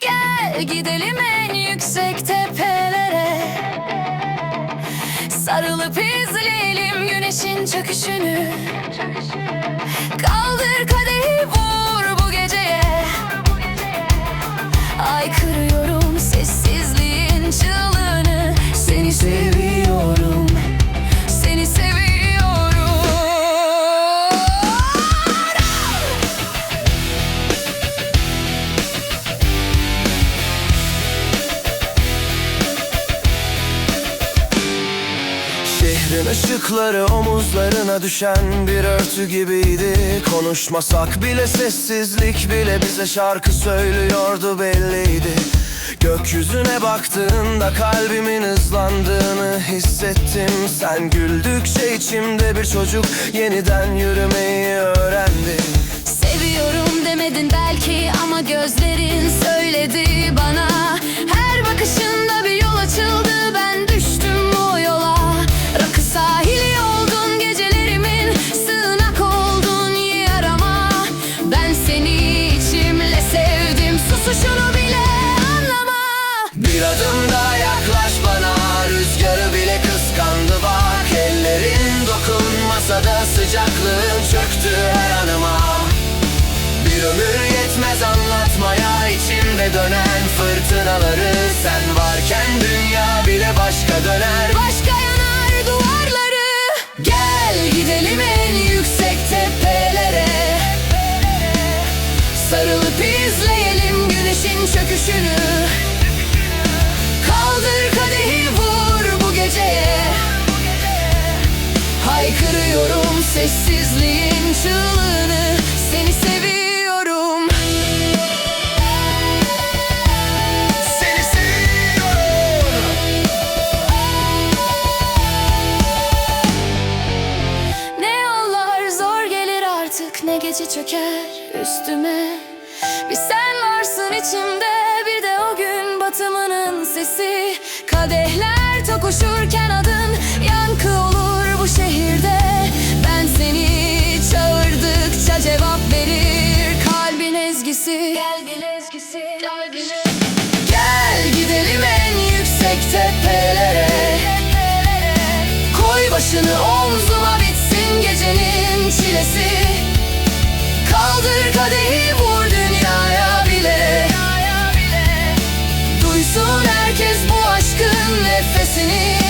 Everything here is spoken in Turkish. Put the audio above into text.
Gel gidelim en yüksek tepelere. Sarılıp izleyelim güneşin çöküşünü. Kaldır kadehi Şehrin ışıkları omuzlarına düşen bir örtü gibiydi. Konuşmasak bile sessizlik bile bize şarkı söylüyordu belliydi. Gökyüzüne baktığında kalbimin hızlandığını hissettim. Sen güldükçe içimde bir çocuk yeniden yürümeyi öğrendi. Seviyorum demedin belki ama gözlerin sıcaklığın çöktü her anıma. Bir ömür yetmez anlatmaya içimde dönen fırtınaları. Sen varken dünya bile başka döner. Başka yanar duvarları. Gel gidelim en yüksek tepelere. Sarılıp izleyelim güneşin çöküşünü sessizliğin çığlığını Seni seviyorum. Seni seviyorum. Ne yollar zor gelir artık ne gece çöker üstüme. Bir sen varsın içimde bir de o gün batımının sesi. Kadehler tokuşurken adın yankı olur bu şehirde ezgisi Gel gidelim en yüksek tepelere. Koy başını omzuma bitsin gecenin çilesi. Kaldır kadehi vur dünyaya bile. Duysun herkes bu aşkın nefesini